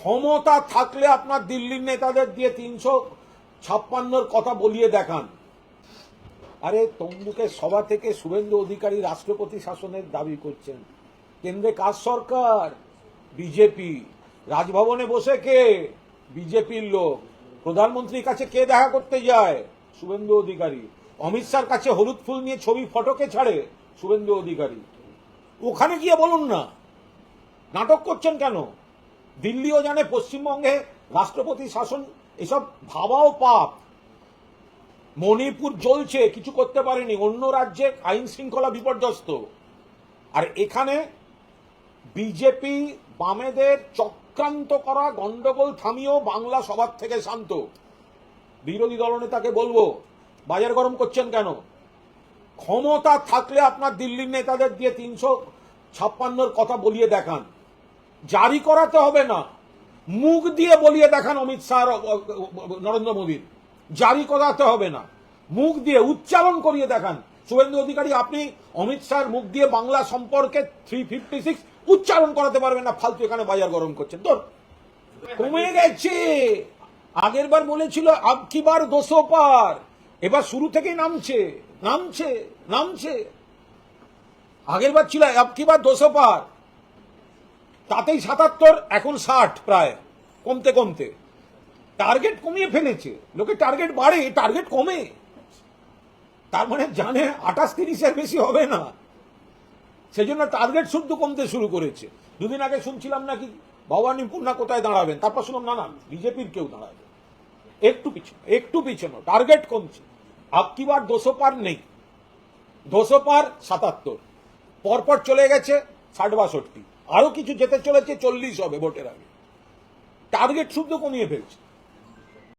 ক্ষমতা থাকলে আপনার দিল্লির নেতাদের দিয়ে তিনশো ছাপ্পান্নর কথা বলিয়ে দেখান। আরে, তমলুকের সভা থেকে শুভেন্দু অধিকারী রাষ্ট্রপতি শাসনের দাবি করছেন। কেন্দ্রে কাজ সরকার? বিজেপি। রাজভবনে বসে কে? বিজেপির লোক। প্রধানমন্ত্রীর কাছে কে দেখা করতে যায়? শুভেন্দু অধিকারী। অমিত শাহর কাছে হলুদ ফুল নিয়ে ছবি ফটোকে ছাড়ে? শুভেন্দু অধিকারী। ওখানে গিয়ে বলুন না। নাটক করছেন কেন? দিল্লিও জানে, পশ্চিমবঙ্গে রাষ্ট্রপতি শাসন, এসব ভাবাও পাপ। মণিপুর জ্বলছে, কিছু করতে পারেনি। অন্য রাজ্যে আইন শৃঙ্খলা বিপর্যস্ত। আর এখানে বিজেপি বামেদের চক্রান্ত করা, গন্ডগোল থামিয়েও বাংলা সবার থেকে শান্ত। বিরোধী দলনেতাকে বলব, বাজার গরম করছেন কেন? ক্ষমতা থাকলে আপনার দিল্লির নেতাদের দিয়ে তিনশো ছাপ্পান্নর কথা বলিয়ে দেখান। জারি করাতে হবে না। মুখ দিয়ে বলিয়ে দেখান অমিত শাহ নরেন্দ্র মোদীর। জারি করাতে হবে না। মুখ দিয়ে উচ্চারণ করিয়ে দেখান। শুভেন্দু অধিকারী, আপনি অমিত শাহর মুখ দিয়ে বাংলা সম্পর্কে থ্রি ফিফটি সিক্স উচ্চারণ করাতে পারবেন না। ফালতু এখানে বাজার গরম করছেন তোর কমে গেছে। আগের বার বলেছিল, আব আবকিবার দোষো পার। এবার শুরু থেকেই নামছে নামছে নামছে। আগের বার ছিল, আব আবকিবার দোষো পার। তাতেই সাতাত্তর, এখন ষাট প্রায়, কমতে কমতে। টার্গেট কমিয়ে ফেলেছে। লোকে টার্গেট বাড়ে, টার্গেট কমে। তার মানে জানে আঠাশ তিরিশের বেশি হবে না। সেজন্য টার্গেট শুদ্ধ কমতে শুরু করেছে। দুদিন আগে শুনছিলাম নাকি, ভবানী পূর্ণা কোথায় দাঁড়াবেন? তারপর শুনলাম, না না, বিজেপির কেউ দাঁড়াবে। একটু পিছনে একটু পিছনে, টার্গেট কমছে। আপকিবার দোষো পার নেই। দোষো পার সাতাত্তর। পরপর চলে গেছে ষাট বাষট্টি। আরও কিছু যেতে চলেছে চল্লিশ হবে ভোটের আগে। টার্গেট শুদ্ধ কমিয়ে ফেলছে।